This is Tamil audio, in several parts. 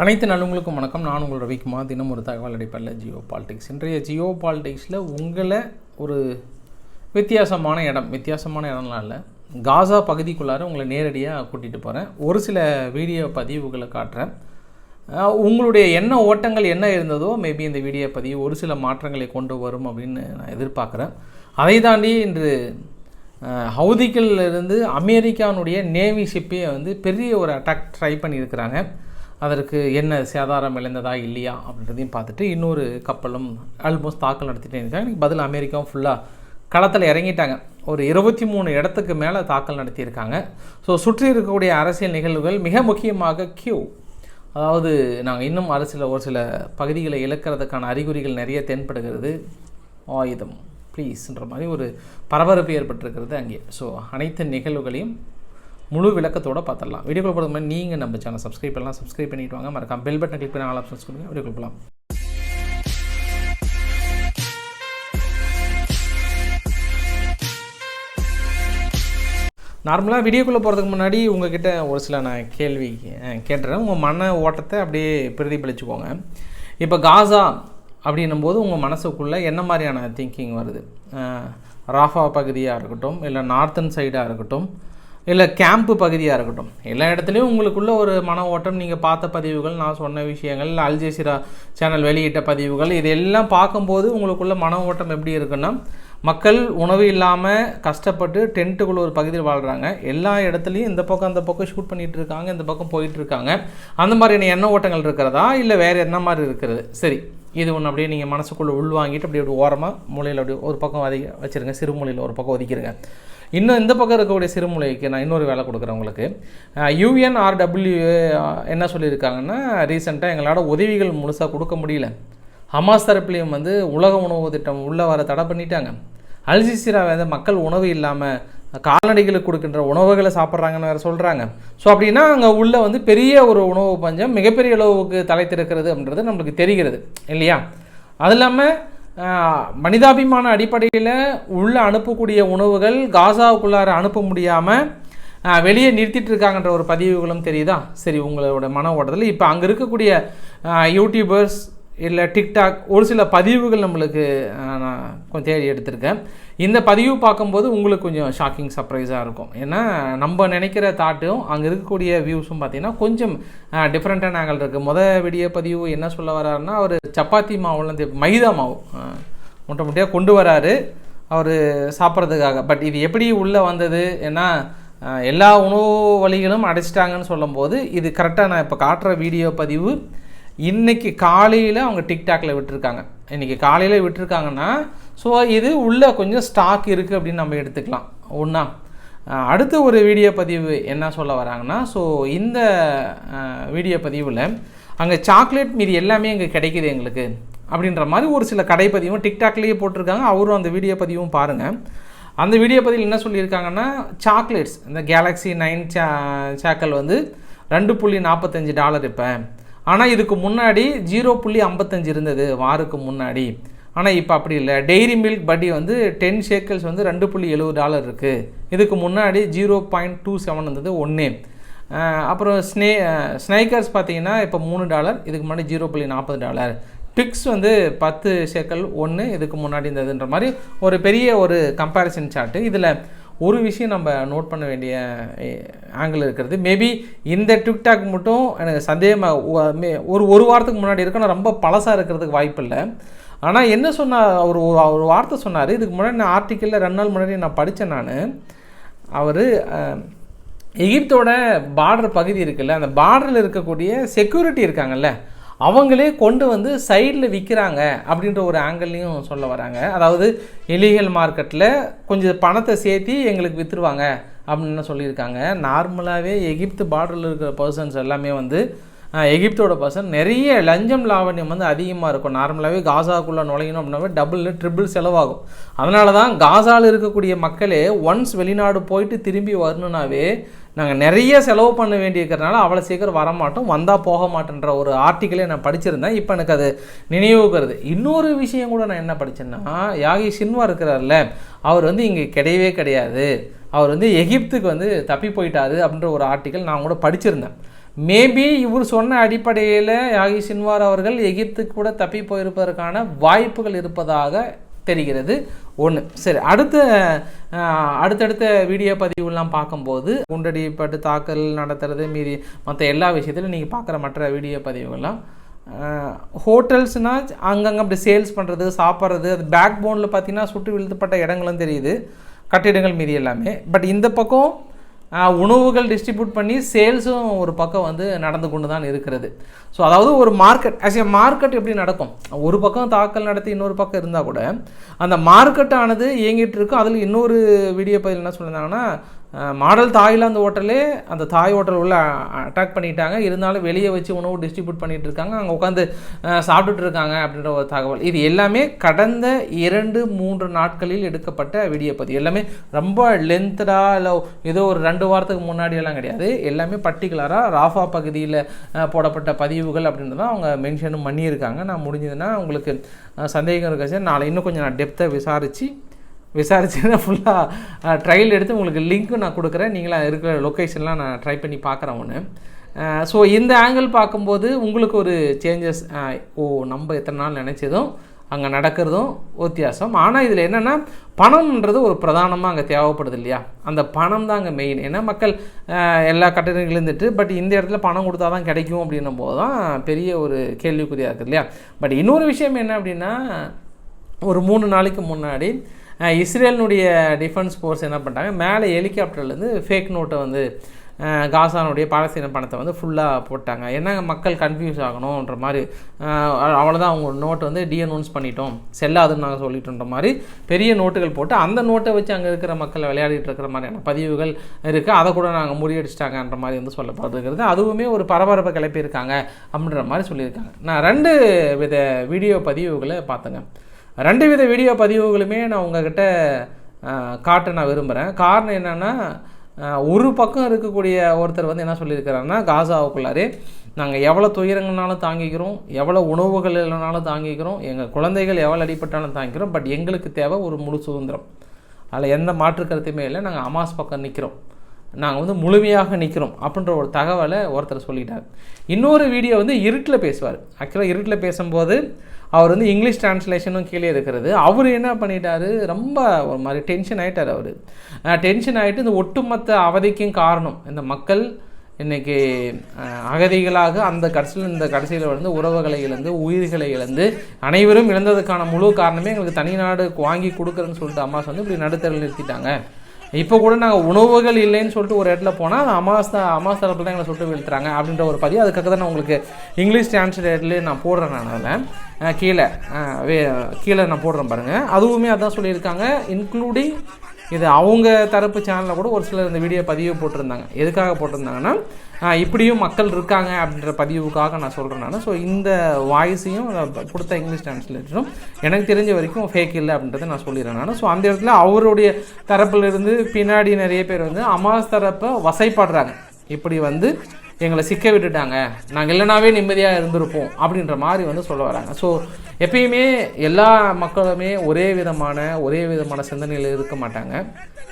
அனைத்து நல்லவங்களுக்கும் வணக்கம். நான் உங்கள் ரவிக்குமார். தினம் ஒரு தகவல் அடிப்படையில் ஜியோ பாலிடிக்ஸ். இன்றைய ஜியோ பாலிடிக்ஸில் உங்களை ஒரு வித்தியாசமான இடம் வித்தியாசமான இடம்லாம் இல்லை. காசா பகுதிக்குள்ளார உங்களை நேரடியாக கூட்டிகிட்டு போகிறேன் ஒரு சில வீடியோ பதிவுகளை காட்டுறேன். உங்களுடைய என்ன ஓட்டங்கள் என்ன இருந்ததோ மேபி இந்த வீடியோ பதிவு ஒரு சில மாற்றங்களை கொண்டு வரும் அப்படின்னு நான் எதிர்பார்க்குறேன். அதை தாண்டி இன்று ஹவுதிக்கிலிருந்து இருந்து அமெரிக்கானுடைய நேவி ஷிப்பே வந்து பெரிய ஒரு அட்டாக் ட்ரை பண்ணியிருக்கிறாங்க. அதற்கு என்ன சேதாரம் இழந்ததா இல்லையா அப்படின்றதையும் பார்த்துட்டு இன்னொரு கப்பலும் ஆல்மோஸ்ட் தாக்கல் நடத்திட்டே இருக்காங்க. இன்னைக்கு பதில் அமெரிக்காவும் ஃபுல்லாக களத்தில் இறங்கிட்டாங்க. ஒரு இருபத்தி மூணு இடத்துக்கு மேலே தாக்கல் நடத்தியிருக்காங்க. ஸோ சுற்றி இருக்கக்கூடிய அரசியல் நிகழ்வுகள் மிக முக்கியமாக கியூ அதாவது நாங்கள் இன்னும் அரசியல் ஒரு சில பகுதிகளை இழக்கிறதுக்கான அறிகுறிகள் நிறைய தென்படுகிறது. ஆயுதம் ப்ளீஸ்ன்ற மாதிரி ஒரு பரபரப்பு ஏற்பட்டிருக்கிறது அங்கே. ஸோ அனைத்து நிகழ்வுகளையும் முழு விளக்கத்தோட பார்த்துடலாம். வீடியோக்குள்ள போகிறது மாதிரி நீங்கள் நம்ம சேனல் சப்ஸ்கிரைப் பண்ணலாம். சப்ஸ்கிரைப் பண்ணிட்டு வாங்க. மறக்காம பெல் பட்டன் கிளிக் பண்ணி ஆல் ஆப்ஷன்ஸ் கொடுங்க. வீடியோக்குள்ள போகலாம் நார்மலாக வீடியோக்குள்ளே போகிறதுக்கு முன்னாடி உங்ககிட்ட ஒரு சில நான் கேள்வி அஹ், கேட்டுறேன். உங்கள் மன ஓட்டத்தை அப்படியே பிரதிபலிச்சுக்கோங்க. இப்போ காசா அப்படின்னும் போது உங்கள் மனசுக்குள்ளே என்ன மாதிரியான திங்கிங் வருது? ராஃபா பகுதியாக இருக்கட்டும் இல்லை நார்த்தன் சைடாக இருக்கட்டும் இல்லை கேம்ப்பு பகுதியாக இருக்கட்டும். எல்லா இடத்துலையும் உங்களுக்குள்ள ஒரு மன ஓட்டம். நீங்கள் பார்த்த பதிவுகள் நான் சொன்ன விஷயங்கள் இல்லை அல் சேனல் வெளியிட்ட பதிவுகள் இதெல்லாம் பார்க்கும்போது உங்களுக்குள்ள மன ஓட்டம் எப்படி இருக்குன்னா மக்கள் உணவு இல்லாமல் கஷ்டப்பட்டு டென்ட்டுக்குள்ள ஒரு பகுதியில் வாழ்கிறாங்க எல்லா இடத்துலையும் இந்த பக்கம் அந்த பக்கம் ஷூட் பண்ணிட்டு இருக்காங்க இந்த பக்கம் போயிட்டு இருக்காங்க. அந்த மாதிரியான எண்ண ஓட்டங்கள் இருக்கிறதா? இல்லை வேறு என்ன மாதிரி இருக்கிறது? சரி. இது ஒன்று அப்படியே நீங்கள் மனசுக்குள்ளே உள்வாங்கிட்டு அப்படியே ஒரு ஓரமாக மூலையில் அப்படியே ஒரு பக்கம் அதிக வச்சுருங்க. சிறுமூலையில் ஒரு பக்கம் ஒதுக்கிடுங்க இன்னும் இந்த பக்கம் இருக்கக்கூடிய சிறுமூலைக்கு நான் இன்னொரு வேலை கொடுக்குறேன் உங்களுக்கு. யூஎன்ஆர்டபிள்யூ என்ன சொல்லியிருக்காங்கன்னா ரீசெண்டாக எங்களோட உதவிகள் முழுசாக கொடுக்க முடியல. ஹமாஸ் தரப்புலேயும் வந்து உலக உணவு திட்டம் உள்ளே வர தடை பண்ணிட்டாங்க. அல்ஜிசிரா வந்து மக்கள் உணவு இல்லாமல் கால்நடைகளுக்கு கொடுக்கின்ற உணவுகளை சாப்பிட்றாங்கன்னு வேறு சொல்கிறாங்க ஸோ அப்படின்னா அங்கே உள்ள வந்து பெரிய ஒரு உணவு பஞ்சம் மிகப்பெரிய அளவுக்கு தலைத்திருக்கிறது அப்படின்றது நம்மளுக்கு தெரிகிறது இல்லையா? அது இல்லாமல் மனிதாபிமான அடிப்படையில் உள்ளே அனுப்பக்கூடிய உணவுகள் காசாவுக்குள்ளார அனுப்ப முடியாமல் வெளியே நிறுத்திட்டு இருக்காங்கன்ற ஒரு பதிவுகளும் தெரியுதா? சரி உங்களோட மன ஓட்டத்தில். இப்போ அங்கே இருக்கக்கூடிய யூடியூபர்ஸ் இல்லை டிக்டாக் ஒரு சில பதிவுகள் நம்மளுக்கு நான் கொஞ்சம் தேடி எடுத்திருக்கேன். இந்த பதிவு பார்க்கும்போது உங்களுக்கு கொஞ்சம் ஷாக்கிங் சர்ப்ரைஸாக இருக்கும். ஏன்னா நம்ம நினைக்கிற தாட்டும் அங்கே இருக்கக்கூடிய வியூஸும் பார்த்தீங்கன்னா கொஞ்சம் டிஃப்ரெண்ட்டான ஆங்கிள் இருக்குது முத வீடியோ பதிவு என்ன சொல்ல வர்றாருன்னா அவர் சப்பாத்தி மாவுலேருந்து மைதா மாவு முட்டை முட்டையாக கொண்டு வராரு அவர் சாப்பிட்றதுக்காக. பட் இது எப்படி உள்ளே வந்தது? ஏன்னா எல்லா உணவு வழிகளும் அடைச்சிட்டாங்கன்னு சொல்லும்போது இது கரெக்டாக நான் இப்போ காட்டுற வீடியோ பதிவு. இன்னைக்கு காலையில் அவங்க டிக்டாக்ல விட்டுருக்காங்க. இன்றைக்கி காலையில் விட்டுருக்காங்கன்னா ஸோ இது உள்ளே கொஞ்சம் ஸ்டாக் இருக்குது அப்படின்னு நம்ம எடுத்துக்கலாம். ஒன்றா அடுத்த ஒரு வீடியோ பதிவு என்ன சொல்ல வராங்கன்னா ஸோ இந்த வீடியோ பதிவில் அங்கே சாக்லேட் மீதி எல்லாமே இங்கே கிடைக்குது எங்களுக்கு. அப்படின்ற மாதிரி ஒரு சில கடைப்பதிவும் டிக்டாக்லேயே போட்டிருக்காங்க. அவரும் அந்த வீடியோ பதிவும் பாருங்கள் அந்த வீடியோ பதிவில் என்ன சொல்லியிருக்காங்கன்னா சாக்லேட்ஸ் இந்த கேலக்ஸி நைன் சா சாக்கல் வந்து ரெண்டு புள்ளி நாற்பத்தஞ்சு டாலர் இப்போ. ஆனால் இதுக்கு முன்னாடி ஜீரோ புள்ளி ஐம்பத்தஞ்சு இருந்தது வாருக்கு முன்னாடி. ஆனால் இப்போ அப்படி இல்லை. டெய்ரி மில்க் பட்டி வந்து டென் ஷேக்கல்ஸ் வந்து ரெண்டு புள்ளி எழுபது டாலர் இருக்குது இதுக்கு முன்னாடி ஜீரோ பாயிண்ட் டூ செவன் இருந்தது ஒன்று அப்புறம் ஸ்னே ஸ்னைக்கர்ஸ் பார்த்தீங்கன்னா இப்போ மூணு டாலர் இதுக்கு முன்னாடி ஜீரோ புள்ளி நாற்பது டாலர் டிக்ஸ் வந்து பத்து ஷேக்கல் ஒன்று இதுக்கு முன்னாடி இருந்ததுன்ற மாதிரி ஒரு பெரிய ஒரு கம்பேரிசன் சார்ட்டு இதில் ஒரு விஷயம் நம்ம நோட் பண்ண வேண்டிய ஆங்கிள் இருக்கிறது. மேபி இந்த டிக்டாக் மட்டும் எனக்கு சந்தேகமாக ஒரு ஒரு வாரத்துக்கு முன்னாடி இருக்கு ஆனால் ரொம்ப பழசாக இருக்கிறதுக்கு வாய்ப்பு இல்லை. ஆனால் என்ன சொன்னார் அவர் ஒரு வார்த்தை சொன்னார். இதுக்கு முன்னாடி நான் ஆர்டிக்கலில் ரெண்டு நாள் முன்னாடி நான் படித்தேன் நான். அவர் எகிப்தோட பார்டர் பகுதி இருக்குல்ல அந்த பார்டரில் இருக்கக்கூடிய செக்யூரிட்டி இருக்காங்கல்ல அவங்களே கொண்டு வந்து சைடில் விற்கிறாங்க அப்படின்ற ஒரு ஆங்கிள்லையும் சொல்ல வராங்க. அதாவது எலிகல் மார்க்கெட்டில் கொஞ்சம் பணத்தை சேர்த்தி எங்களுக்கு விற்றுருவாங்க அப்படின்னு சொல்லியிருக்காங்க. நார்மலாகவே எகிப்து பார்டரில் இருக்கிற பர்சன்ஸ் எல்லாமே வந்து எகிப்தோட பர்சன் நிறைய லஞ்சம் லாவண்யம் வந்து அதிகமாக இருக்கும். நார்மலாகவே காசாக்குள்ளே நுழையணும் அப்படின்னாவே டபுள் ட்ரிபிள் செலவாகும். அதனால தான் காசாவில் இருக்கக்கூடிய மக்களே ஒன்ஸ் வெளிநாடு போயிட்டு திரும்பி வரணுன்னாவே நாங்கள் நிறைய செலவு பண்ண வேண்டியிருக்கிறதுனால அவ்வளோ சீக்கிரம் வரமாட்டோம். வந்தால் போக மாட்டேன்ற ஒரு ஆர்டிக்கலே நான் படிச்சிருந்தேன். இப்போ எனக்கு அது நினைவுகிறது இன்னொரு விஷயம் கூட நான் என்ன படித்தேன்னா யாகி சின்வா இருக்கிறார்ல அவர் வந்து இங்கே கிடையவே கிடையாது. அவர் வந்து எகிப்துக்கு வந்து தப்பி போயிட்டாரு அப்படின்ற ஒரு ஆர்டிக்கல் நான் கூட படிச்சிருந்தேன். மேபி இவர் சொன்ன அடிப்படையில் யாகி சின்வார் அவர்கள் எகிப்துக்கு கூட தப்பி போயிருப்பதற்கான வாய்ப்புகள் இருப்பதாக தெரிகிறது. ஒன்று சரி அடுத்த அடுத்தடுத்த வீடியோ பதிவுலாம் பார்க்கும்போது குண்டடிப்பட்டு தாக்கல் நடத்துறது மீதி மற்ற எல்லா விஷயத்திலும் நீங்கள் பார்க்குற மற்ற வீடியோ பதிவுகள்லாம் ஹோட்டல்ஸ்னால் அங்கங்கே அப்படி சேல்ஸ் பண்ணுறது சாப்பிட்றது அது பேக் போனில் பார்த்தீங்கன்னா சுட்டு வீழ்த்தப்பட்ட இடங்களும் தெரியுது. கட்டிடங்கள் மீதி எல்லாமே. பட் இந்த பக்கம் உணவுகள் டிஸ்ட்ரிபியூட் பண்ணி சேல்ஸும் ஒரு பக்கம் வந்து நடந்து கொண்டு தான் இருக்கிறது. ஸோ அதாவது ஒரு மார்க்கெட் ஆஸ் எ மார்க்கெட் எப்படி நடக்கும்? ஒரு பக்கம் தாக்கல் நடத்தி இன்னொரு பக்கம் இருந்தால் கூட அந்த மார்க்கெட்டானது இயங்கிட்டு இருக்கும் அதில் இன்னொரு வீடியோ பதில் என்ன சொல்லியிருந்தாங்கன்னா மாடல் தாய்லாந்து ஹோட்டலே அந்த தாய் ஹோட்டல் உள்ள அட்டாக் பண்ணிட்டாங்க. இருந்தாலும் வெளியே வச்சு உணவு டிஸ்ட்ரிபியூட் பண்ணிட்டு இருக்காங்க. அங்கே உட்காந்து சாப்பிட்டுட்டு இருக்காங்க அப்படின்ற ஒரு தகவல். இது எல்லாமே கடந்த இரண்டு மூன்று நாட்களில் எடுக்கப்பட்ட வீடியோ பதிவு. எல்லாமே ரொம்ப லென்த்தடாக இல்லை ஏதோ ஒரு ரெண்டு வாரத்துக்கு முன்னாடியெல்லாம் கிடையாது. எல்லாமே பர்டிகுலராக ராஃபா பகுதியில் போடப்பட்ட பதிவுகள் அப்படின்றத அவங்க மென்ஷனும் பண்ணியிருக்காங்க. நான் முடிஞ்சதுன்னா உங்களுக்கு சந்தேகம் இருக்காச்சு நாளை இன்னும் கொஞ்சம் நான் டெப்த்தை விசாரித்து விசாரிச்சுன்னா ஃபுல்லாக ட்ரையல் எடுத்து உங்களுக்கு லிங்க்கும் நான் கொடுக்குறேன். நீங்களாம் இருக்கிற லொக்கேஷன்லாம் நான் ட்ரை பண்ணி பார்க்குறேன் ஒன்று ஸோ இந்த ஆங்கிள் பார்க்கும்போது உங்களுக்கு ஒரு சேஞ்சஸ் ஓ நம்ம எத்தனை நாள் நினச்சதும் அங்கே நடக்கிறதும் வித்தியாசம். ஆனால் இதில் என்னென்னா பணம்ன்றது ஒரு பிரதானமாக அங்கே தேவைப்படுது இல்லையா? அந்த பணம் தான் அங்கே மெயின் ஏன்னா மக்கள் எல்லா கட்டணங்களும் இருந்துட்டு பட் இந்த இடத்துல பணம் கொடுத்தா தான் கிடைக்கும் அப்படின்னும் போது தான் பெரிய ஒரு கேள்விக்குறியாக இருக்குது இல்லையா? பட் இன்னொரு விஷயம் என்ன அப்படின்னா ஒரு மூணு நாளைக்கு முன்னாடி இஸ்ரேலினுடைய டிஃபென்ஸ் ஃபோர்ஸ் என்ன பண்ணிட்டாங்க? மேலே ஹெலிகாப்டர்லேருந்து ஃபேக் நோட்டை வந்து காசானுடைய பாலஸ்தீன பணத்தை வந்து ஃபுல்லாக போட்டாங்க. ஏன்னா மக்கள் கன்ஃபியூஸ் ஆகணுன்ற மாதிரி அவ்வளோதான் அவங்க நோட்டை வந்து டிஅனௌன்ஸ் பண்ணிட்டோம். செல்லாதுன்னு நாங்கள் சொல்லிட்டுன்ற மாதிரி பெரிய நோட்டுகள் போட்டு அந்த நோட்டை வச்சு அங்கே இருக்கிற மக்களை விளையாடிட்டு இருக்கிற மாதிரியான பதிவுகள் இருக்குது அதை கூட நாங்கள் முறியடிச்சிட்டாங்கன்ற மாதிரி வந்து சொல்லப்படுகிறது. அதுவுமே ஒரு பரபரப்பை கிளப்பியிருக்காங்க அப்படின்ற மாதிரி சொல்லியிருக்காங்க. நான் ரெண்டு வித வீடியோ பதிவுகளை பார்த்தேங்க. ரெண்டு வித வீடியோ பதிவுகளுமே நான் உங்ககிட்ட காட்ட நான் விரும்புகிறேன் காரணம் என்னென்னா ஒரு பக்கம் இருக்கக்கூடிய ஒருத்தர் வந்து என்ன சொல்லியிருக்கிறாருன்னா காசாவுக்குள்ளாரே நாங்கள் எவ்வளோ துயரங்கள்னாலும் தாங்கிக்கிறோம் எவ்வளோ உணவுகள் இல்லைனாலும் தாங்கிக்கிறோம் எங்கள் குழந்தைகள் எவ்வளோ அடிப்பட்டாலும் தாங்கிக்கிறோம் பட் எங்களுக்கு தேவை ஒரு முழு சுதந்திரம். அதில் எந்த மாற்று கருத்துமே இல்லை நாங்கள் அமாஸ் பக்கம் நிற்கிறோம் நாங்கள் வந்து முழுமையாக நிற்கிறோம் அப்படின்ற ஒரு தகவலை ஒருத்தர் சொல்லிட்டார். இன்னொரு வீடியோ வந்து இருட்டில் பேசுவார். ஆக்சுவலாக இருட்டில் பேசும்போது அவர் வந்து இங்கிலீஷ் டிரான்ஸ்லேஷனும் கீழே இருக்கிறது. அவர் என்ன பண்ணிட்டாரு? ரொம்ப ஒரு மாதிரி டென்ஷன் ஆகிட்டார் அவர். டென்ஷன் ஆகிட்டு இந்த ஒட்டுமொத்த அவதிக்கும் காரணம் இந்த மக்கள் இன்றைக்கி அகதிகளாக அந்த கடைசியில் இந்த கடைசியில் வந்து உறவுகளை இழந்து உயிர்களை இழந்து அனைவரும் இழந்ததுக்கான முழு காரணமே எங்களுக்கு தனி நாடு வாங்கி கொடுக்குறேன்னு சொல்லிட்டு அம்மா வந்து இப்படி நடுத்தரில் நிறுத்திட்டாங்க. இப்போ கூட நாங்கள் உணவுகள் இல்லைன்னு சொல்லிட்டு ஒரு இடத்துல போனால் அது அமாஸ் தான் அமாஸ் தரப்பில் தான் எங்களை சுட்டு வீழ்த்துறாங்க அப்படின்ற ஒரு பதிவு. அதுக்காக தான் நான் உங்களுக்கு இங்கிலீஷ் டிரான்ஸ்லேட்லேயே நான் போடுறேன் நான் அதில். கீழே வே- கீழே நான் போடுறேன் பாருங்கள் அதுவுமே அதான் சொல்லியிருக்காங்க. இன்க்ளூடிங் இது அவங்க தரப்பு சேனலில் கூட ஒரு சிலர் இந்த வீடியோ பதிவு போட்டிருந்தாங்க. எதுக்காக போட்டிருந்தாங்கன்னா இப்படியும் மக்கள் இருக்காங்க அப்படின்ற பதிவுக்காக நான் சொல்கிறேன் நான். ஸோ இந்த வாய்ஸையும் கொடுத்த இங்கிலீஷ் டிரான்ஸ்லேட்டரும் எனக்கு தெரிஞ்ச வரைக்கும் ஃபேக் இல்லை அப்படின்றத நான் சொல்லிடுறேன் நான். ஸோ அந்த இடத்துல அவருடைய தரப்புலருந்து பின்னாடி நிறைய பேர் வந்து அமாஸ் தரப்பை வசைப்படுறாங்க. இப்படி வந்து எங்களை சிக்க விட்டுட்டாங்க. நாங்கள் இல்லைனாவே நிம்மதியாக இருந்திருப்போம் அப்படின்ற மாதிரி வந்து சொல்ல வராங்க. ஸோ எப்பயுமே எல்லா மக்களுமே ஒரே விதமான ஒரே விதமான சிந்தனையில் இருக்க மாட்டாங்க.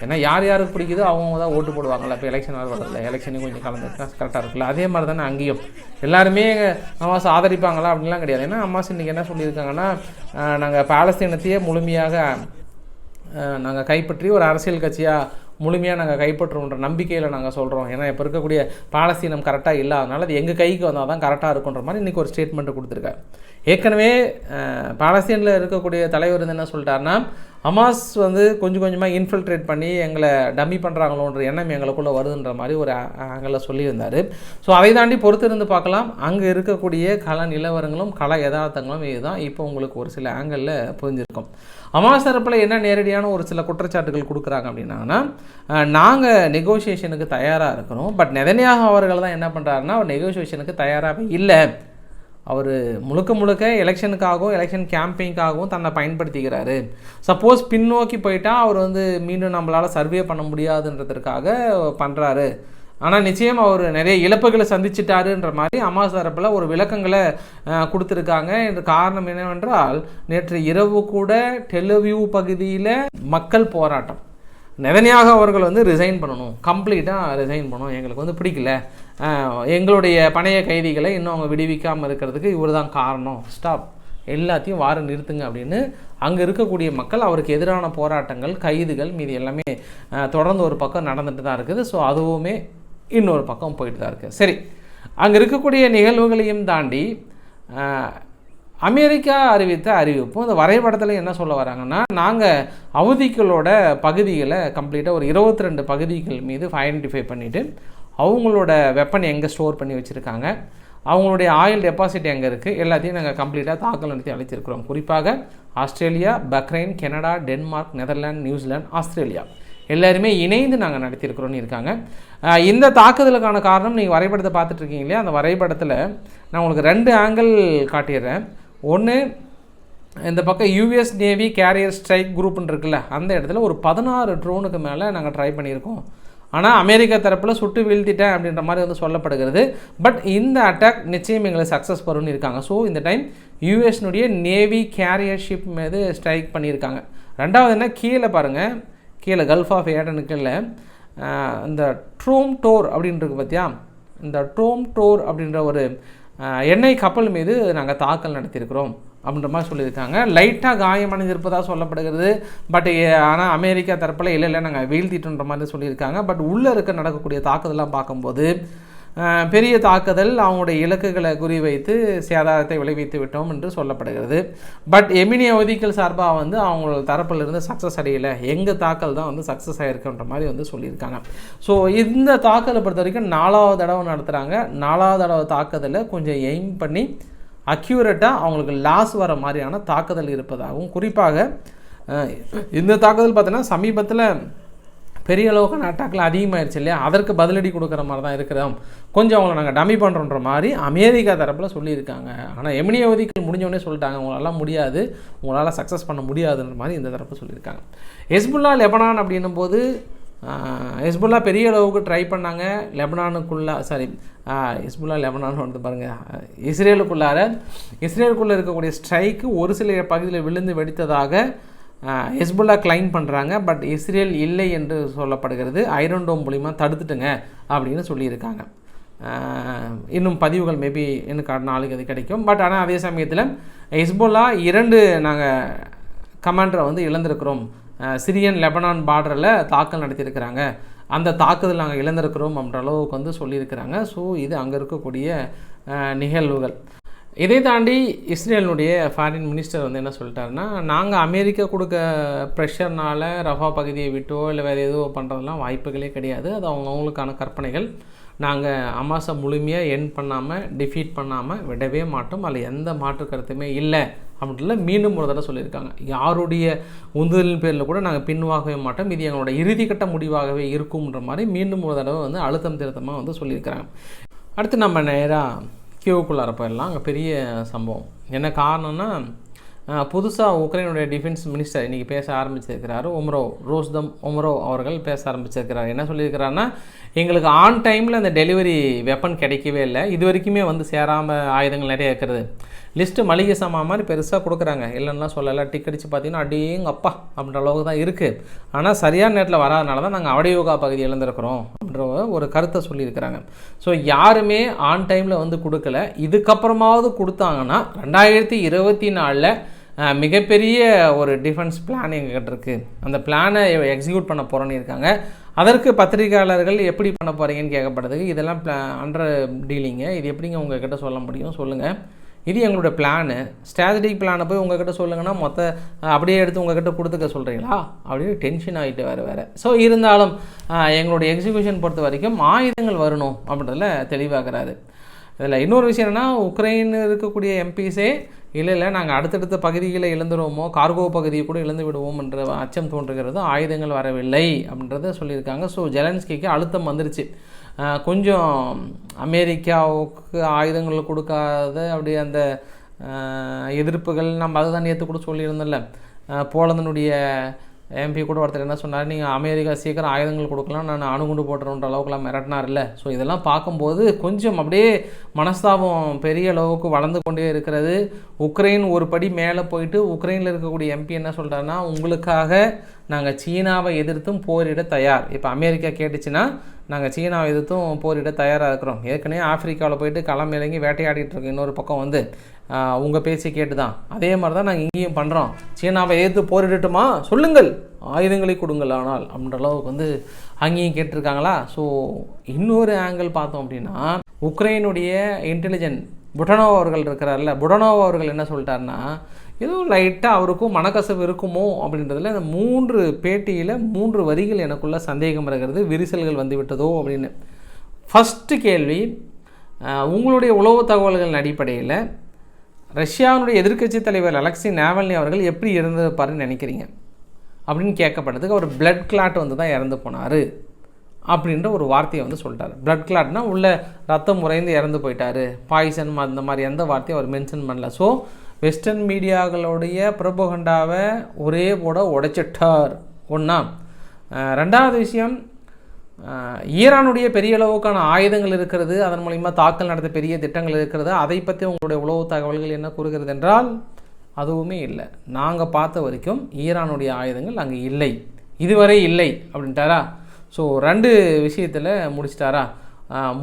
ஏன்னா யார் யாருக்கு பிடிக்குதோ அவங்க தான் ஓட்டு போடுவாங்கள்ல இப்போ எலெக்ஷன் வரதில்ல எலெக்ஷனையும் கொஞ்சம் கலந்து கரெக்டாக இருக்குல்ல. அதே மாதிரி தானே அங்கேயும். எல்லாருமே அம்மாஸ் ஆதரிப்பாங்களா? அப்படின்லாம் கிடையாது. ஏன்னா அம்மாஸ் இன்றைக்கி என்ன சொல்லியிருக்காங்கன்னா நாங்கள் பாலஸ்தீனத்தையே முழுமையாக நாங்கள் கைப்பற்றி ஒரு அரசியல் கட்சியாக முழுமையாக நாங்கள் கைப்பற்றுவோன்ற நம்பிக்கையில் நாங்கள் சொல்கிறோம் ஏன்னா இப்போ இருக்கக்கூடிய பாலஸ்தீனம் கரெக்டாக இல்லாதனால அது எங்கள் கைக்கு வந்தால் தான் கரெக்டாக இருக்குன்ற மாதிரி இன்றைக்கி ஒரு ஸ்டேட்மெண்ட்டு கொடுத்துருக்காரு. ஏற்கனவே பாலஸ்தீனில் இருக்கக்கூடிய தலைவர் வந்து என்ன சொல்லிட்டாருன்னா ஹமாஸ் வந்து கொஞ்சம் கொஞ்சமாக இன்ஃபில்ட்ரேட் பண்ணி எங்களை டம்மி பண்ணுறாங்களோன்ற எண்ணம் எங்களுக்குள்ளே வருதுன்ற மாதிரி ஒரு ஆங்கிளில் சொல்லியிருந்தார். ஸோ அதை தாண்டி பொறுத்திருந்து பார்க்கலாம். அங்கே இருக்கக்கூடிய கல நிலவரங்களும் கல யதார்த்தங்களும் இதுதான் இப்போ உங்களுக்கு ஒரு சில ஆங்கிளில் புரிஞ்சிருக்கும். ஹமாஸ் தரப்பில் என்ன நேரடியான ஒரு சில குற்றச்சாட்டுகள் கொடுக்குறாங்க அப்படின்னாங்கன்னா நாங்கள் நெகோசியேஷனுக்கு தயாராக இருக்கிறோம். பட் நெதனியாக அவர்கள் தான் என்ன பண்ணுறாருன்னா நெகோசியேஷனுக்கு தயாராகவே இல்லை. அவர் முழுக்க முழுக்க எலெக்ஷனுக்காகவும் எலெக்ஷன் கேம்பெயின்காகவும் தன்னை பயன்படுத்திக்கிறாரு. சப்போஸ் பின்னோக்கி போயிட்டால் அவர் வந்து மீண்டும் நம்மளால் சர்வே பண்ண முடியாதுன்றதுக்காக பண்ணுறாரு ஆனால் நிச்சயம் அவர் நிறைய இழப்புகளை சந்திச்சிட்டாருன்ற மாதிரி அம்மா தரப்பில் ஒரு விளக்கங்களை கொடுத்துருக்காங்க. இந்த காரணம் என்னவென்றால் நேற்று இரவு கூட டெலிவியூ பகுதியில் மக்கள் போராட்டம். நெதனியாக அவர்கள் வந்து ரிசைன் பண்ணணும். கம்ப்ளீட்டாக ரிசைன் பண்ணணும். எங்களுக்கு வந்து பிடிக்கல. எங்களுடைய பணைய கைதிகளை இன்னும் அவங்க விடுவிக்காமல் இருக்கிறதுக்கு இவர் தான் காரணம். ஸ்டாப் எல்லாத்தையும் வார நிறுத்துங்க அப்படின்னு அங்கே இருக்கக்கூடிய மக்கள் அவருக்கு எதிரான போராட்டங்கள் கைதுகள் மீது எல்லாமே தொடர்ந்து ஒரு பக்கம் நடந்துட்டு தான் இருக்குது. ஸோ அதுவுமே இன்னொரு பக்கம் போயிட்டு தான் இருக்குது சரி. அங்கே இருக்கக்கூடிய நிகழ்வுகளையும் தாண்டி அமெரிக்கா அறிவித்த அறிவிப்பு இந்த வரைபடத்தில் என்ன சொல்ல வராங்கன்னா நாங்கள் அவதிகளோட பகுதிகளை கம்ப்ளீட்டாக ஒரு இருபத்தி ரெண்டு பகுதிகள் மீது ஐடென்டிஃபை பண்ணிவிட்டு அவங்களோட வெப்பன் எங்கே ஸ்டோர் பண்ணி வச்சுருக்காங்க அவங்களுடைய ஆயில் டெபாசிட் எங்கே இருக்குது எல்லாத்தையும் நாங்கள் கம்ப்ளீட்டாக தாக்கல் நடத்தி அழைச்சிருக்கிறோம். குறிப்பாக Australia Bahrain Canada Denmark Netherlands New Zealand Australia. எல்லாருமே இணைந்து நாங்கள் நடத்தியிருக்கிறோன்னு இருக்காங்க. இந்த தாக்குதலுக்கான காரணம் நீங்கள் வரைபடத்தை பார்த்துட்ருக்கீங்க இல்லையா? அந்த வரைபடத்தில் நான் உங்களுக்கு ரெண்டு ஆங்கிள் காட்டிடுறேன். ஒன்று இந்த பக்கம் யூஎஸ் நேவி கேரியர் ஸ்ட்ரைக் குரூப்னு இருக்குல்ல அந்த இடத்துல ஒரு பதினாறு ட்ரோனுக்கு மேலே நாங்கள் ட்ரை பண்ணியிருக்கோம். ஆனால் அமெரிக்கா தரப்பில் சுட்டு வீழ்த்திட்டேன் அப்படின்ற மாதிரி வந்து சொல்லப்படுகிறது. பட் இந்த அட்டாக் நிச்சயம் எங்களுக்கு சக்ஸஸ் வரும்னு இருக்காங்க. ஸோ இந்த டைம் யூஎஸ்னுடைய நேவி கேரியர் ஷிப் மீது ஸ்ட்ரைக் பண்ணியிருக்காங்க. ரெண்டாவது என்ன? கீழே பாருங்கள் கீழே கல்ஃப் ஆஃப் ஏடனுக்குள்ள இந்த ட்ரோம் டோர் அப்படின்றது பார்த்தியா இந்த ட்ரோம் டோர் அப்படின்ற ஒரு எண்ணெய் கப்பல் மீது நாங்கள் தாக்கல் நடத்தியிருக்கிறோம். அப்படின்ற மாதிரி சொல்லியிருக்காங்க. லைட்டாக காயமடைஞ்சிருப்பதாக சொல்லப்படுகிறது. பட் ஆனால் அமெரிக்கா தரப்பில் இல்லை இல்லை நாங்கள் வீழ்த்திட்டோன்ற மாதிரி சொல்லியிருக்காங்க. பட் உள்ளே இருக்க நடக்கக்கூடிய தாக்குதலாம் பார்க்கும்போது பெரிய தாக்குதல் அவங்களுடைய இலக்குகளை குறிவைத்து சேதாரத்தை விளைவித்து விட்டோம் என்று சொல்லப்படுகிறது. பட் எமினி அவதிகள் சார்பாக வந்து அவங்களோட தரப்பிலிருந்து சக்ஸஸ் அடையலை. எங்கள் தாக்கல் தான் வந்து சக்ஸஸ் ஆகிருக்குன்ற மாதிரி வந்து சொல்லியிருக்காங்க. ஸோ இந்த தாக்கலை பொறுத்த வரைக்கும் நாலாவது தடவை நடத்துகிறாங்க நாலாவது தடவை தாக்குதலை கொஞ்சம் எய்ம் பண்ணி அக்யூரேட்டாக அவங்களுக்கு லாஸ் வர மாதிரியான தாக்குதல் இருப்பதாகவும் குறிப்பாக இந்த தாக்குதல் பார்த்தோன்னா சமீபத்தில் பெரிய அளவுக்கான அட்டாக்கில் அதிகமாயிருச்சு இல்லையா? அதற்கு பதிலடி கொடுக்குற மாதிரி தான் இருக்கிறோம் கொஞ்சம் அவங்கள நாங்கள் டம்மி பண்ணுறோன்ற மாதிரி அமெரிக்கா தரப்பில் சொல்லியிருக்காங்க. ஆனால் எமினி அவதிகள் முடிஞ்சவொடனே சொல்லிட்டாங்க. உங்களால் முடியாது. உங்களால் சக்ஸஸ் பண்ண முடியாதுன்ற மாதிரி இந்த தரப்பு சொல்லியிருக்காங்க. ஹெஸ்புல்லா லெபனான் அப்படின்னும் போது ஹெஸ்புல்லா பெரிய அளவுக்கு ட்ரை பண்ணாங்க. லெபனானுக்குள்ளே சாரி ஹெஸ்புல்லா லெபனான் வந்து பாருங்கள் இஸ்ரேலுக்குள்ளார இஸ்ரேலுக்குள்ளே இருக்கக்கூடிய ஸ்ட்ரைக்கு ஒரு சில பகுதியில் விழுந்து வெடித்ததாக ஹெஸ்புல்லா கிளைம் பண்ணுறாங்க பட் இஸ்ரேல் இல்லை என்று சொல்லப்படுகிறது. ஐரன் டோம் மூலிமா தடுத்துட்டுங்க அப்படின்னு சொல்லியிருக்காங்க. இன்னும் பதிவுகள் மேபி எனக்கு நாளைக்கு அது கிடைக்கும். பட் ஆனால் அதே சமயத்தில் ஹெஸ்புல்லா இரண்டு நாங்கள் கமாண்டரை வந்து இழந்திருக்கிறோம். சிரியன் லெபனான் பார்டரில் தாக்கல் நடத்தியிருக்கிறாங்க. அந்த தாக்குதல் நாங்கள் இழந்திருக்கிறோம் அப்படின்ற அளவுக்கு வந்து சொல்லியிருக்கிறாங்க. ஸோ இது அங்கே இருக்கக்கூடிய நிகழ்வுகள். இதை தாண்டி இஸ்ரேலினுடைய ஃபாரின் மினிஸ்டர் வந்து என்ன சொல்லிட்டாருன்னா நாங்கள் அமெரிக்கா கொடுக்க ப்ரெஷர்னால் ரஃபா பகுதியை விட்டோ இல்லை வேறு எதுவோ பண்ணுறதுலாம் வாய்ப்புகளே கிடையாது. அது அவங்கவுங்களுக்கான கற்பனைகள். நாங்கள் அமாசை முழுமையாக என் பண்ணாமல் டிஃபீட் பண்ணாமல் விடவே மாட்டோம். அதில் எந்த மாற்று கருத்துமே இல்லை. அப்படின்ட்டுல மீண்டும் ஒரு தடவை சொல்லியிருக்காங்க. யாருடைய உந்துதலின் பேரில் கூட நாங்கள் பின்வாகவே மாட்டோம். இது எங்களோட இறுதிக்கட்ட முடிவாகவே இருக்கும்ன்ற மாதிரி மீண்டும் ஒரு தடவை வந்து அழுத்தம் திருத்தமாக வந்து சொல்லியிருக்கிறாங்க. அடுத்து நம்ம நேராக கியூக்குள்ளார போயிடலாம். அங்கே பெரிய சம்பவம். என்ன காரணம்னா புதுசாக உக்ரைனுடைய டிஃபென்ஸ் மினிஸ்டர் இன்றைக்கி பேச ஆரம்பிச்சிருக்கிறாரு. ஒம்ரோ ரோஸ்தம் ஒம்ரோ அவர்கள் பேச ஆரம்பிச்சிருக்கிறார். என்ன சொல்லியிருக்கிறாருன்னா எங்களுக்கு ஆன் டைமில் அந்த டெலிவரி வெப்பன் கிடைக்கவே இல்லை. இது வரைக்குமே வந்து சேராமல் ஆயுதங்கள் நிறைய இருக்கிறது லிஸ்ட்டு மளிகை சாமான் மாதிரி பெருசாக கொடுக்குறாங்க. இல்லைன்னா சொல்லலை. டிக் அடித்து பார்த்தீங்கன்னா அடியேங்க அப்பா அப்படின்ற அளவுக்கு தான் இருக்குது ஆனால் சரியான நேரத்தில் வராதனால தான் நாங்கள் அவடயோகா பகுதி இழந்திருக்கிறோம் அப்படின்ற ஒரு கருத்தை சொல்லியிருக்கிறாங்க. ஸோ யாருமே ஆன் டைமில் வந்து கொடுக்கல. இதுக்கப்புறமாவது கொடுத்தாங்கன்னா ரெண்டாயிரத்தி இருபத்தி நாலில் மிகப்பெரிய ஒரு டிஃபென்ஸ் பிளான் எங்ககிட்ட இருக்குது அந்த பிளானை எக்ஸிக்யூட் பண்ண போகிறோன்னு இருக்காங்க. அதற்கு பத்திரிகையாளர்கள் எப்படி பண்ண போகிறீங்கன்னு கேட்கப்படுது. இதெல்லாம் பிளா அண்டர் டீலிங்கு இது எப்படிங்க உங்ககிட்ட சொல்ல முடியும்? சொல்லுங்கள் இது எங்களோட பிளானு ஸ்ட்ராட்டஜிக் பிளானை போய் உங்ககிட்ட சொல்லுங்கன்னா மொத்த அப்படியே எடுத்து உங்ககிட்ட கொடுத்துக்க சொல்கிறீங்களா அப்படின்னு டென்ஷன் ஆகிட்டு வேறு வேறு. ஸோ இருந்தாலும் எங்களுடைய எக்ஸிக்யூஷன் பொறுத்த வரைக்கும் ஆயுதங்கள் வரணும் அப்படின்றதுல தெளிவாகிறாரு. இதில் இன்னொரு விஷயம் என்னன்னா உக்ரைன் இருக்கக்கூடிய எம்பிஸே இல்லை இல்லை நாங்கள் அடுத்தடுத்த பகுதிகளை இழந்துருவோமோ கார்கோ பகுதியை கூட இழந்து விடுவோம் என்ற அச்சம் தோன்றுகிறது. ஆயுதங்கள் வரவில்லை அப்படின்றத சொல்லியிருக்காங்க. ஸோ ஜெலன்ஸ்கிக்கு அழுத்தம் வந்துருச்சு. கொஞ்சம் அமெரிக்காவுக்கு ஆயுதங்கள் கொடுக்காத அப்படியே அந்த எதிர்ப்புகள் நம்ம அதை தான் நேற்று கூட சொல்லியிருந்தோம்ல. போலந்தனுடைய எம்பி கூட ஒருத்தர் என்ன சொன்னார் நீங்கள் அமெரிக்கா சீக்கிரம் ஆயுதங்கள் கொடுக்கலாம் நான் அணுகுண்டு போட்டுறோன்ற அளவுக்குலாம் மிரட்டினார் இல்லை. ஸோ இதெல்லாம் பார்க்கும்போது கொஞ்சம் அப்படியே மனஸ்தாபம் பெரிய அளவுக்கு வளர்ந்து கொண்டே இருக்கிறது. உக்ரைன் ஒரு படி மேலே போயிட்டு உக்ரைனில் இருக்கக்கூடிய எம்பி என்ன சொல்கிறாருன்னா உங்களுக்காக நாங்கள் சீனாவை எதிர்த்தும் போரிட தயார். இப்போ அமெரிக்கா கேட்டுச்சுன்னா நாங்கள் சீனாவை எதிர்த்தும் போரிட தயாராக இருக்கிறோம். ஏற்கனவே ஆப்பிரிக்காவில் போயிட்டு களம் இறங்கி வேட்டையாடிட்டு இருக்கோம் இன்னொரு பக்கம் வந்து. உங்கள் பேசி கேட்டு தான் அதே மாதிரி தான் நாங்கள் இங்கேயும் பண்ணுறோம் சீனாவை எதிர்த்து போரிடட்டுமா? சொல்லுங்கள். ஆயுதங்களை கொடுங்கள் ஆனால் அப்படின்ற அளவுக்கு வந்து அங்கேயும் கேட்டிருக்காங்களா? ஸோ இன்னொரு ஆங்கிள் பார்த்தோம் அப்படின்னா உக்ரைனுடைய இன்டெலிஜென்ட் புடனோவா அவர்கள் இருக்கிறார்ல புடனோவா அவர்கள் என்ன சொல்லிட்டாருன்னா ஏதோ லைட்டாக அவருக்கும் மனக்கசவு இருக்குமோ அப்படின்றதுல இந்த மூன்று பேட்டியில் மூன்று வரிகள் எனக்குள்ள சந்தேகம் இருக்கிறது. விரிசல்கள் வந்து விட்டதோ அப்படின்னு. ஃபஸ்ட்டு கேள்வி உங்களுடைய உளவு தகவல்களின் அடிப்படையில் ரஷ்யாவினுடைய எதிர்க்கட்சி தலைவர் அலெக்சி நாவல்னி அவர்கள் எப்படி இருந்திருப்பாருன்னு நினைக்கிறீங்க? அப்படின்னு கேட்கப்பட்டதுக்கு அவர் பிளட் கிளாட் வந்து தான் இறந்து போனார் அப்படின்ற ஒரு வார்த்தையை வந்து சொல்லிட்டார் பிளட் கிளாட்னா உள்ள ரத்தம் உறைந்து இறந்து போயிட்டாரு. பாய்சன் அந்த மாதிரி எந்த வார்த்தையும் அவர் மென்ஷன் பண்ணல. ஸோ வெஸ்டர்ன் மீடியாக்களுடைய பிரபகண்டாவை ஒரே போட உடைச்சிட்டார். ஒன்றா ரெண்டாவது விஷயம் ஈரானுடைய பெரிய அளவுக்கான ஆயுதங்கள் இருக்கிறது அதன் மூலிமா தாக்கல் நடத்த பெரிய திட்டங்கள் இருக்கிறது. அதை பற்றி உங்களுடைய உளவு தகவல்கள் என்ன கூறுகிறது என்றால் அதுவுமே இல்லை. நாங்கள் பார்த்த வரைக்கும் ஈரானுடைய ஆயுதங்கள் அங்கே இல்லை. இதுவரை இல்லை அப்படின்ட்டாரா? ஸோ ரெண்டு விஷயத்தில் முடிச்சிட்டாரா?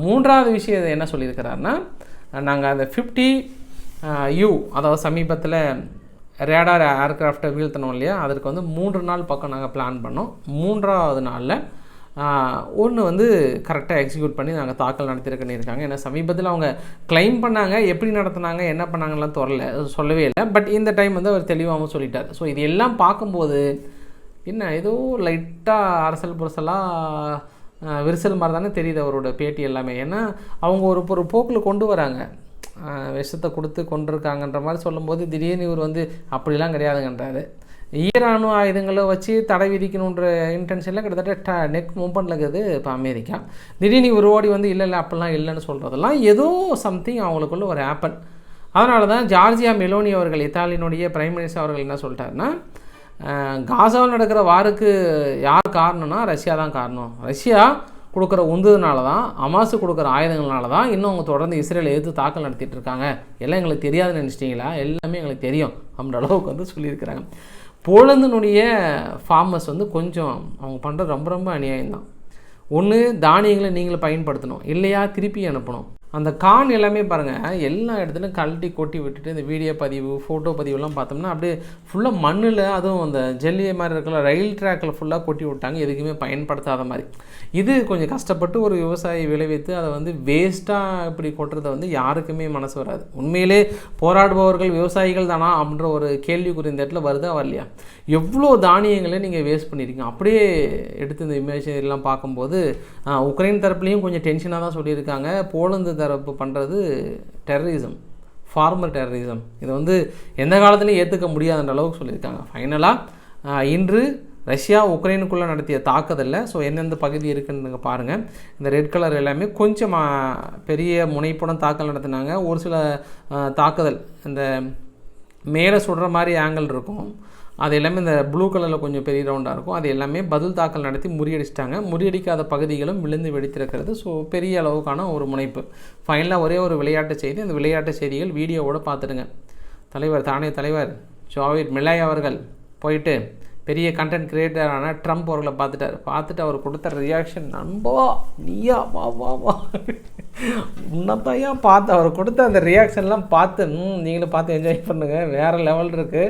மூன்றாவது விஷயம் என்ன சொல்லியிருக்கிறாருன்னா நாங்கள் அந்த ஃபிஃப்டி யூ அதாவது சமீபத்தில் ரேடார் ஏர்க்ராஃப்டை வீழ்த்தணும் இல்லையா? அதற்கு வந்து மூன்று நாள் பக்கம் நாங்கள் பிளான் பண்ணோம். மூன்றாவது நாளில் ஒன்று வந்து கரெக்டாக எக்ஸிக்யூட் பண்ணி நாங்கள் தாக்கல் நடத்திருக்கேன்னு இருக்காங்க ஏன்னா சமீபத்தில் அவங்க கிளைம் பண்ணாங்க எப்படி நடத்துனாங்க என்ன பண்ணாங்கலாம் தொடரல சொல்லவே இல்லை. பட் இந்த டைம் வந்து அவர் தெளிவாகவும் சொல்லிட்டார். ஸோ இது எல்லாம் பார்க்கும்போது என்ன ஏதோ லைட்டாக அரசல் புரசலாக விரிசல் மாதிரி தானே தெரியுது அவரோட பேட்டி எல்லாமே. ஏன்னா அவங்க ஒரு ஒரு போக்கில் கொண்டு வராங்க. விஷத்தை கொடுத்து கொண்டிருக்காங்கன்ற மாதிரி சொல்லும்போது திடீர்னு இவர் வந்து அப்படிலாம் கிடையாதுங்கன்றாரு. ஈரானு ஆயுதங்களை வச்சு தடை விதிக்கணுன்ற இன்டென்ஷனில் கிட்டத்தட்ட நெக் மூவ்மெண்ட்டில் இருக்குது இப்போ அமெரிக்கா. திடீர்னு ஒரு ஓடி வந்து இல்லை இல்லை அப்படிலாம் இல்லைன்னு சொல்கிறதெல்லாம் ஏதோ சம்திங் அவங்களுக்குள்ள ஒரு ஆப்பன் அதனால தான் ஜார்ஜியா மெலோனி அவர்கள் இத்தாலியினுடைய பிரைம் மினிஸ்டர் அவர்கள் என்ன சொல்லிட்டாருன்னா காசாவில் நடக்கிற வாருக்கு யார் காரணம்னா ரஷ்யா தான் காரணம். ரஷ்யா கொடுக்குற உந்துதனால தான் அமாசு கொடுக்குற ஆயுதங்களால தான் இன்னும் அவங்க தொடர்ந்து இஸ்ரேலை எதிர்த்து தாக்கல் நடத்திட்டு இருக்காங்க. எல்லாம் எங்களுக்கு தெரியாதுன்னு நினச்சிட்டிங்களா? எல்லாமே எங்களுக்கு தெரியும். அப்படின்ற அளவுக்கு வந்து சொல்லியிருக்கிறாங்க. போலந்தினுடைய ஃபார்மர்ஸ் வந்து கொஞ்சம் அவங்க பண்ணுறது ரொம்ப ரொம்ப அநியாயம்தான். ஒன்று தானியங்களை நீங்களே பயன்படுத்தணும். இல்லையா திருப்பி அனுப்பணும். அந்த கான் எல்லாமே பாருங்கள் எல்லா இடத்துலையும் கழட்டி கொட்டி விட்டுட்டு இந்த வீடியோ பதிவு ஃபோட்டோ பதிவுலாம் பார்த்தோம்னா அப்படியே ஃபுல்லாக மண்ணில் அதுவும் அந்த ஜெல்லியை மாதிரி இருக்கல ரயில் ட்ராக்கில் ஃபுல்லாக கொட்டி விட்டாங்க எதுக்குமே பயன்படுத்தாத மாதிரி. இது கொஞ்சம் கஷ்டப்பட்டு ஒரு விவசாயி விளைவித்து அதை வந்து வேஸ்ட்டாக இப்படி கொட்டுறதை வந்து யாருக்குமே மனசு வராது. உண்மையிலே போராடுபவர்கள் விவசாயிகள் தானா அப்படின்ற ஒரு கேள்விக்குறி இந்த இடத்துல வருதா வரலையா? எவ்வளோ தானியங்களை நீங்கள் வேஸ்ட் பண்ணியிருக்கீங்க? அப்படியே எடுத்து இந்த இமேஜ் எல்லாம் பார்க்கும்போது உக்ரைன் தரப்புலையும் கொஞ்சம் டென்ஷனாக தான் சொல்லியிருக்காங்க. போலந்து தரப்பு பண்ணுறது டெரரிசம் ஃபார்மர் டெரரிசம் இதை வந்து எந்த காலத்துலையும் ஏற்றுக்க முடியாதுன்ற அளவுக்கு சொல்லியிருக்காங்க. ஃபைனலாக இன்று ரஷ்யா உக்ரைனுக்குள்ளே நடத்திய தாக்குதலில். ஸோ எந்தெந்த பகுதி இருக்குன்னு பாருங்கள் இந்த ரெட் கலர் எல்லாமே கொஞ்சம் பெரிய முனைப்புடன் தாக்கல் நடத்தினாங்க. ஒரு சில தாக்குதல் இந்த மேலே சுடுற மாதிரி ஆங்கிள் இருக்கும். அது எல்லாமே இந்த ப்ளூ கலரில் கொஞ்சம் பெரிய ரவுண்டாக இருக்கும். அது எல்லாமே பதில் தாக்கல் நடத்தி முறியடிச்சிட்டாங்க. முறியடிக்காத பகுதிகளும் விழுந்து வெடித்திருக்கிறது. ஸோ பெரிய அளவுக்கான ஒரு முனைப்பு. ஃபைனலாக ஒரே ஒரு விளையாட்டு செய்தி. அந்த விளையாட்டு செய்திகள் வீடியோவோடு பார்த்துடுங்க. தலைவர் தானே தலைவர் ஜாவித் மில்லாய் அவர்கள் போயிட்டு பெரிய கண்டென்ட் கிரியேட்டரான ட்ரம்ப் அவர்களை பார்த்துட்டார். பார்த்துட்டு அவர் கொடுத்த ரியாக்ஷன் நண்பா நீயா? வா வா வா. உன்னத்தையா பார்த்து அவர் கொடுத்த அந்த ரியாக்ஷன்லாம் பார்த்து நீங்களும் பார்த்து என்ஜாய் பண்ணுங்கள் வேறு லெவல் இருக்குது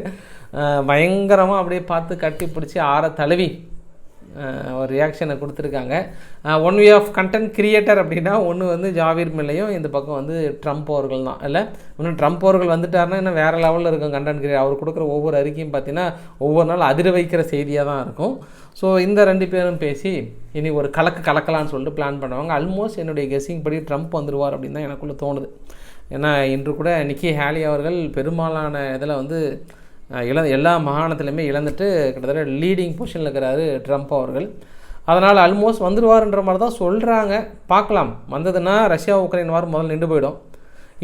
பயங்கரமாக அப்படியே பார்த்து கட்டி பிடிச்சி ஆற தழுவி ஒரு ரியாக்ஷனை கொடுத்துருக்காங்க. One way of content creator அப்படின்னா ஒன்று வந்து ஜாவீர் மில்லையும் இந்த பக்கம் வந்து ட்ரம்ப் அவர்கள் தான். இல்லை இன்னும் ட்ரம்ப் அவர்கள் வந்துட்டாருன்னா இன்னும் வேறு லெவலில் இருக்கும் கண்டென்ட் கிரியேட் அவர் கொடுக்குற ஒவ்வொரு அறிக்கையும் பார்த்தீங்கன்னா ஒவ்வொரு நாள் அதிர வைக்கிற செய்தியாக தான் இருக்கும். ஸோ இந்த ரெண்டு பேரும் பேசி இனி ஒரு கலக்கு கலக்கலான்னு சொல்லிட்டு பிளான் பண்ணுவாங்க. ஆல்மோஸ்ட் என்னுடைய கெஸ்ஸிங் படி ட்ரம்ப் வந்துருவார் அப்படின்னு தான் எனக்குள்ளே தோணுது. ஏன்னா இன்று கூட நிக்கி ஹேலி அவர்கள் பெரும்பாலான இதில் வந்து இழந்து எல்லா மாகாணத்துலையுமே இழந்துட்டு கிட்டத்தட்ட லீடிங் பொசிஷனில் இருக்கிறாரு ட்ரம்ப் அவர்கள். அதனால் ஆல்மோஸ்ட் வந்துடுவார்ன்ற மாதிரி தான் சொல்கிறாங்க பார்க்கலாம். வந்ததுன்னா ரஷ்யா உக்ரைன் வாரம் முதல்ல நின்று போயிடும்.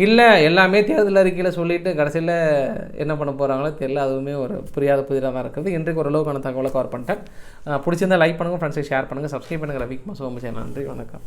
இல்லை எல்லாமே தேர்தல் அறிக்கையில் சொல்லிட்டு கடைசியில் என்ன பண்ண போகிறாங்களோ தெரியல. அதுவுமே ஒரு புரியாத புதிராக தான் இருக்குது. இன்றைக்கு ஓரளவுக்கான தகவலை கவர் பண்ணிட்டேன். பிடிச்சிருந்தால் லைக் பண்ணுங்கள் ஃப்ரெண்ட்ஸை ஷேர் பண்ணுங்கள் சப்ஸ்கிரைப் பண்ணுங்கள் ரவிக்குமார் சோமசே நன்றி வணக்கம்.